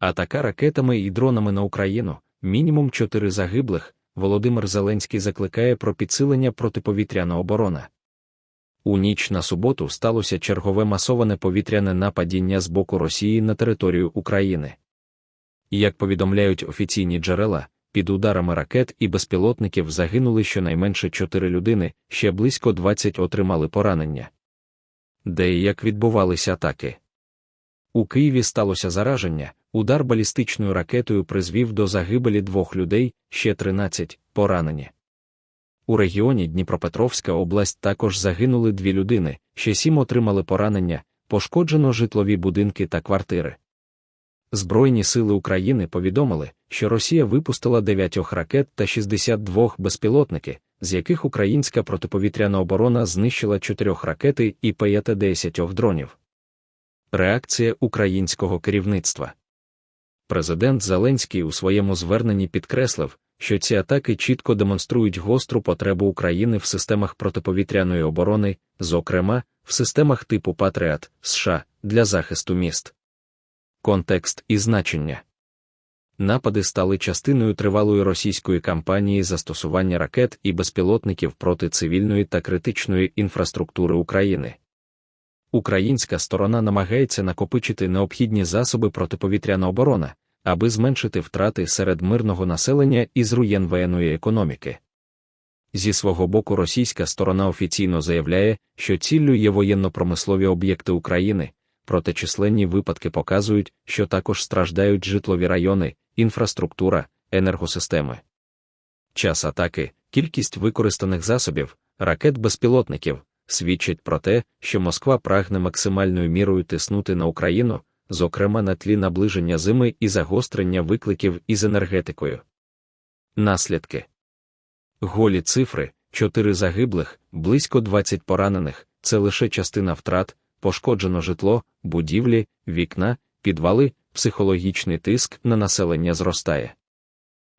Атака ракетами і дронами на Україну, мінімум чотири загиблих. Володимир Зеленський закликає про підсилення протиповітряної оборони. У ніч на суботу сталося чергове масоване повітряне нападіння з боку Росії на територію України. Як повідомляють офіційні джерела, під ударами ракет і безпілотників загинули щонайменше 4 людини, ще близько 20 отримали поранення. Де і як відбувалися атаки? У Києві сталося зараження, удар балістичною ракетою призвів до загибелі двох людей, ще 13 поранені. У регіоні Дніпропетровська область також загинули дві людини, ще сім отримали поранення, пошкоджено житлові будинки та квартири. Збройні сили України повідомили, що Росія випустила 9 ракет та 62 безпілотники, з яких українська протиповітряна оборона знищила 4 ракети і 50 дронів. Реакція українського керівництва. Президент Зеленський у своєму зверненні підкреслив, що ці атаки чітко демонструють гостру потребу України в системах протиповітряної оборони, зокрема, в системах типу Патріат США для захисту міст. Контекст і значення напади стали частиною тривалої російської кампанії застосування ракет і безпілотників проти цивільної та критичної інфраструктури України. Українська сторона намагається накопичити необхідні засоби протиповітряної оборони, аби зменшити втрати серед мирного населення і зруєн воєнної економіки. Зі свого боку, російська сторона офіційно заявляє, що ціллю є воєнно-промислові об'єкти України, проте численні випадки показують, що також страждають житлові райони, інфраструктура, енергосистеми. Час атаки, кількість використаних засобів, ракет безпілотників свідчать про те, що Москва прагне максимальною мірою тиснути на Україну, зокрема на тлі наближення зими і загострення викликів із енергетикою. Наслідки голі цифри 4 загиблих, близько 20 поранених це лише частина втрат, пошкоджено житло, будівлі, вікна, підвали, психологічний тиск на населення зростає.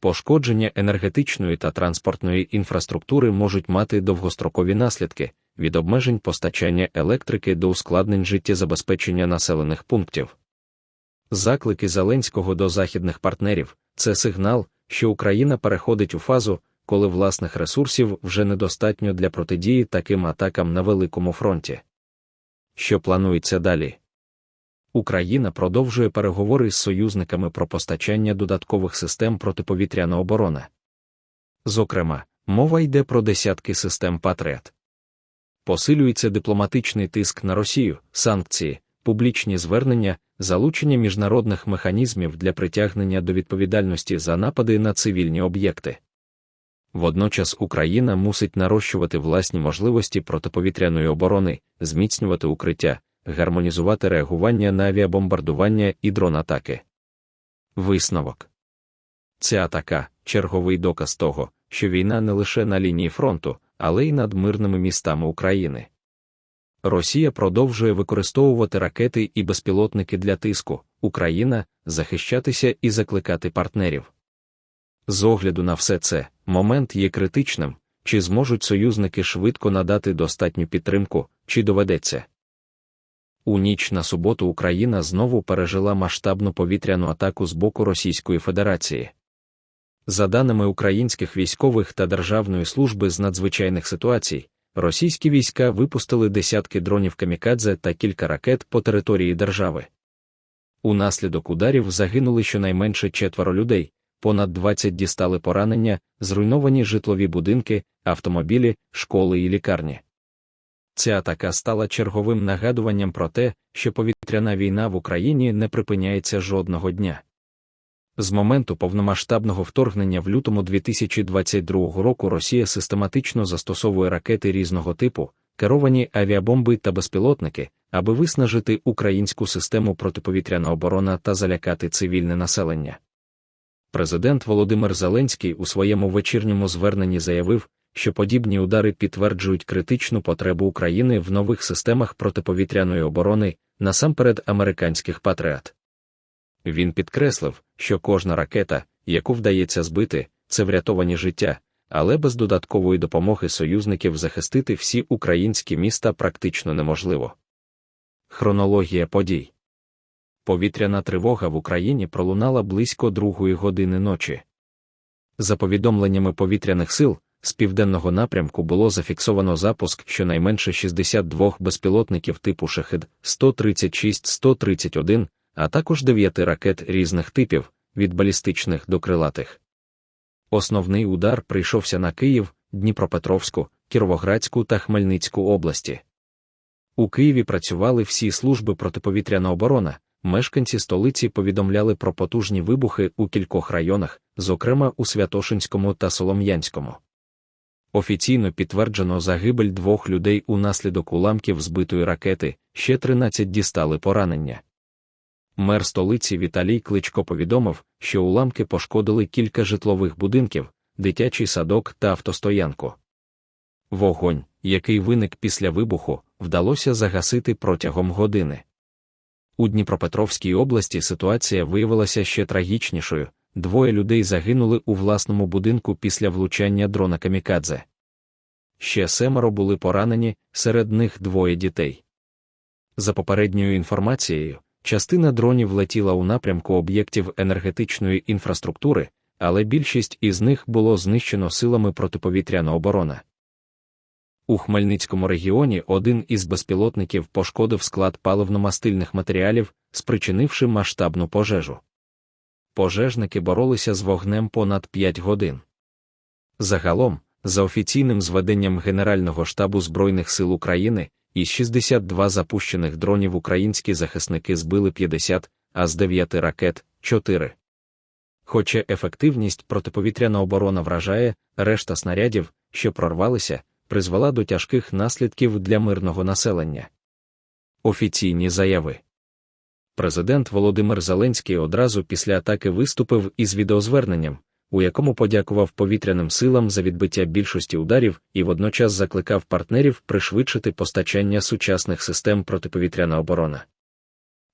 Пошкодження енергетичної та транспортної інфраструктури можуть мати довгострокові наслідки від обмежень постачання електрики до ускладнень життєзабезпечення населених пунктів. Заклики Зеленського до західних партнерів це сигнал, що Україна переходить у фазу, коли власних ресурсів вже недостатньо для протидії таким атакам на великому фронті. Що планується далі? Україна продовжує переговори з союзниками про постачання додаткових систем протиповітряної оборони. Зокрема, мова йде про десятки систем Патріот. Посилюється дипломатичний тиск на Росію, санкції, публічні звернення, залучення міжнародних механізмів для притягнення до відповідальності за напади на цивільні об'єкти. Водночас Україна мусить нарощувати власні можливості протиповітряної оборони, зміцнювати укриття, гармонізувати реагування на авіабомбардування і дрон-атаки. Висновок ця атака черговий доказ того, що війна не лише на лінії фронту, але й над мирними містами України. Росія продовжує використовувати ракети і безпілотники для тиску, Україна захищатися і закликати партнерів. З огляду на все це, момент є критичним, чи зможуть союзники швидко надати достатню підтримку, чи доведеться. У ніч на суботу Україна знову пережила масштабну повітряну атаку з боку Російської Федерації. За даними українських військових та Державної служби з надзвичайних ситуацій, російські війська випустили десятки дронів камікадзе та кілька ракет по території держави. Унаслідок ударів загинули щонайменше четверо людей, понад 20 дістали поранення, зруйновані житлові будинки, автомобілі, школи і лікарні. Ця атака стала черговим нагадуванням про те, що повітряна війна в Україні не припиняється жодного дня. З моменту повномасштабного вторгнення в лютому 2022 року Росія систематично застосовує ракети різного типу, керовані авіабомби та безпілотники, аби виснажити українську систему протиповітряної оборони та залякати цивільне населення. Президент Володимир Зеленський у своєму вечірньому зверненні заявив, що подібні удари підтверджують критичну потребу України в нових системах протиповітряної оборони, насамперед американських патріот. Він підкреслив, що кожна ракета, яку вдається збити, це врятовані життя, але без додаткової допомоги союзників захистити всі українські міста практично неможливо. Хронологія подій повітряна тривога в Україні пролунала близько другої години ночі. За повідомленнями повітряних сил, з південного напрямку було зафіксовано запуск щонайменше 62 безпілотників типу Шахед 136-131, а також 9 ракет різних типів, від балістичних до крилатих. Основний удар прийшовся на Київ, Дніпропетровську, Кіровоградську та Хмельницьку області. У Києві працювали всі служби протиповітряна оборона, мешканці столиці повідомляли про потужні вибухи у кількох районах, зокрема у Святошинському та Солом'янському. Офіційно підтверджено загибель двох людей унаслідок уламків збитої ракети, ще 13 дістали поранення. Мер столиці Віталій Кличко повідомив, що уламки пошкодили кілька житлових будинків, дитячий садок та автостоянку. Вогонь, який виник після вибуху, вдалося загасити протягом години. У Дніпропетровській області ситуація виявилася ще трагічнішою двоє людей загинули у власному будинку після влучання дрона Камікадзе. Ще семеро були поранені, серед них двоє дітей. За попередньою інформацією, частина дронів летіла у напрямку об'єктів енергетичної інфраструктури, але більшість із них було знищено силами протиповітряної оборони. У Хмельницькому регіоні один із безпілотників пошкодив склад паливно-мастильних матеріалів, спричинивши масштабну пожежу. Пожежники боролися з вогнем понад 5 годин. Загалом, за офіційним зведенням Генерального штабу Збройних сил України, із 62 запущених дронів українські захисники збили 50, а з 9 ракет 4. Хоча ефективність протиповітряна оборона вражає, решта снарядів, що прорвалися, призвела до тяжких наслідків для мирного населення. Офіційні заяви Президент Володимир Зеленський одразу після атаки виступив із відеозверненням, у якому подякував повітряним силам за відбиття більшості ударів і водночас закликав партнерів пришвидшити постачання сучасних систем протиповітряна оборона.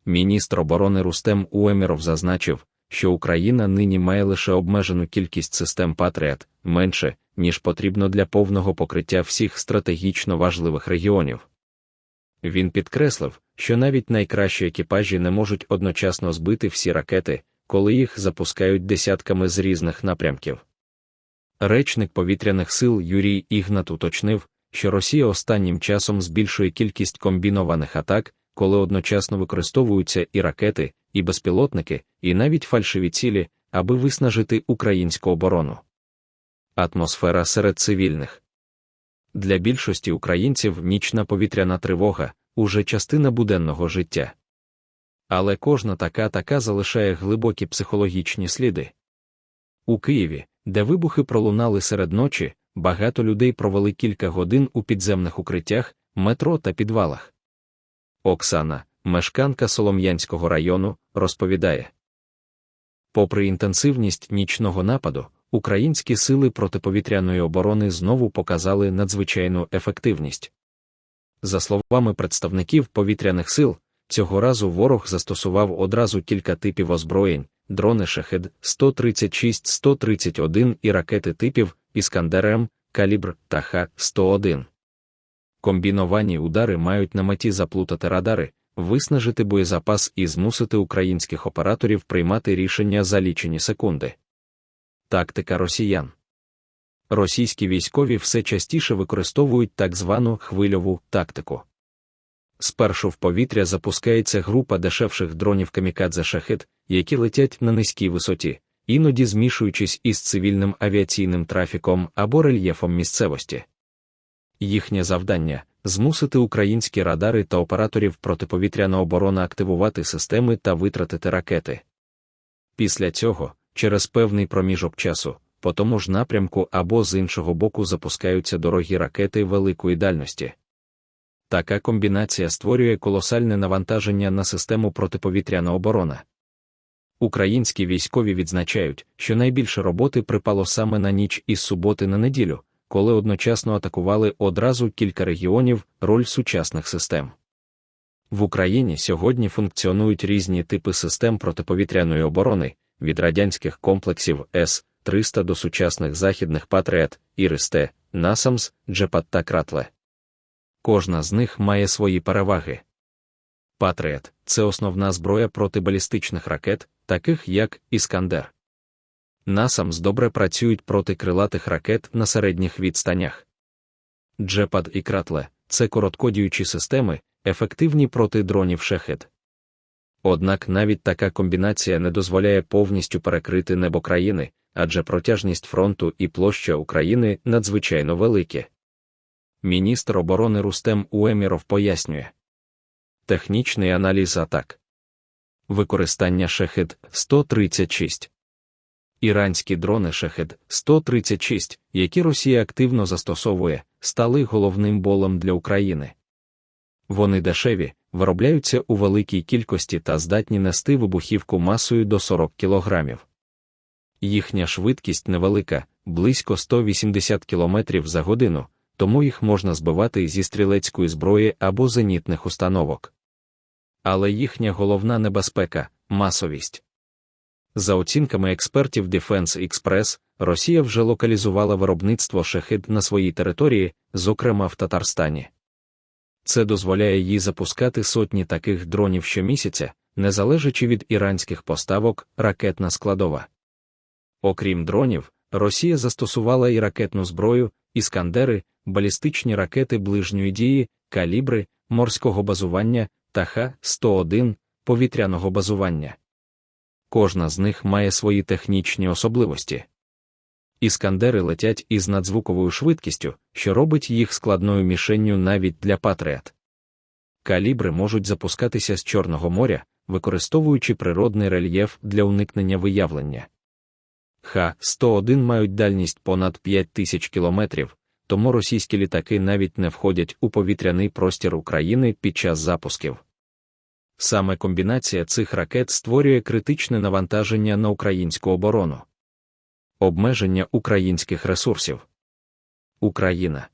Міністр оборони Рустем Уеміров зазначив, що Україна нині має лише обмежену кількість систем Патріат, менше, ніж потрібно для повного покриття всіх стратегічно важливих регіонів. Він підкреслив, що навіть найкращі екіпажі не можуть одночасно збити всі ракети, коли їх запускають десятками з різних напрямків. Речник повітряних сил Юрій Ігнат уточнив, що Росія останнім часом збільшує кількість комбінованих атак, коли одночасно використовуються і ракети, і безпілотники, і навіть фальшиві цілі, аби виснажити українську оборону. Атмосфера серед цивільних для більшості українців нічна повітряна тривога уже частина буденного життя. Але кожна така така залишає глибокі психологічні сліди. У Києві, де вибухи пролунали серед ночі, багато людей провели кілька годин у підземних укриттях, метро та підвалах. Оксана, мешканка Солом'янського району, розповідає попри інтенсивність нічного нападу, українські сили протиповітряної оборони знову показали надзвичайну ефективність. За словами представників повітряних сил, цього разу ворог застосував одразу кілька типів озброєнь, дрони Шахед 136-131 і ракети типів Іскандер М, Калібр та Х-101. Комбіновані удари мають на меті заплутати радари, виснажити боєзапас і змусити українських операторів приймати рішення за лічені секунди. Тактика росіян. Російські військові все частіше використовують так звану хвильову тактику. Спершу в повітря запускається група дешевших дронів камікадзе шахет, які летять на низькій висоті, іноді змішуючись із цивільним авіаційним трафіком або рельєфом місцевості. Їхнє завдання змусити українські радари та операторів протиповітряна оборона активувати системи та витратити ракети. Після цього, через певний проміжок часу, по тому ж напрямку або з іншого боку запускаються дорогі ракети великої дальності. Така комбінація створює колосальне навантаження на систему протиповітряна оборона. Українські військові відзначають, що найбільше роботи припало саме на ніч із суботи на неділю, коли одночасно атакували одразу кілька регіонів роль сучасних систем. В Україні сьогодні функціонують різні типи систем протиповітряної оборони від радянських комплексів С-300 до сучасних західних Патріот, Іристе, Насамс, Джепат та Кратле. Кожна з них має свої переваги. Патріот це основна зброя проти балістичних ракет, таких як Іскандер. Насамс добре працюють проти крилатих ракет на середніх відстанях. Джепад і кратле це короткодіючі системи, ефективні проти дронів шехет. Однак навіть така комбінація не дозволяє повністю перекрити небо країни, адже протяжність фронту і площа України надзвичайно великі. Міністр оборони Рустем Уеміров пояснює технічний аналіз атак, використання шехед 136 Іранські дрони шехед 136 які Росія активно застосовує, стали головним болем для України. Вони дешеві, виробляються у великій кількості та здатні нести вибухівку масою до 40 кг. Їхня швидкість невелика, близько 180 км за годину, тому їх можна збивати зі стрілецької зброї або зенітних установок. Але їхня головна небезпека масовість. За оцінками експертів Defense Express, Росія вже локалізувала виробництво шахид на своїй території, зокрема в Татарстані. Це дозволяє їй запускати сотні таких дронів щомісяця, не залежачи від іранських поставок, ракетна складова. Окрім дронів, Росія застосувала і ракетну зброю, іскандери, балістичні ракети ближньої дії, калібри, морського базування та Х-101 повітряного базування. Кожна з них має свої технічні особливості. Іскандери летять із надзвуковою швидкістю, що робить їх складною мішенню навіть для патріот. Калібри можуть запускатися з Чорного моря, використовуючи природний рельєф для уникнення виявлення. Х-101 мають дальність понад 5000 кілометрів, тому російські літаки навіть не входять у повітряний простір України під час запусків. Саме комбінація цих ракет створює критичне навантаження на українську оборону. Обмеження українських ресурсів. Україна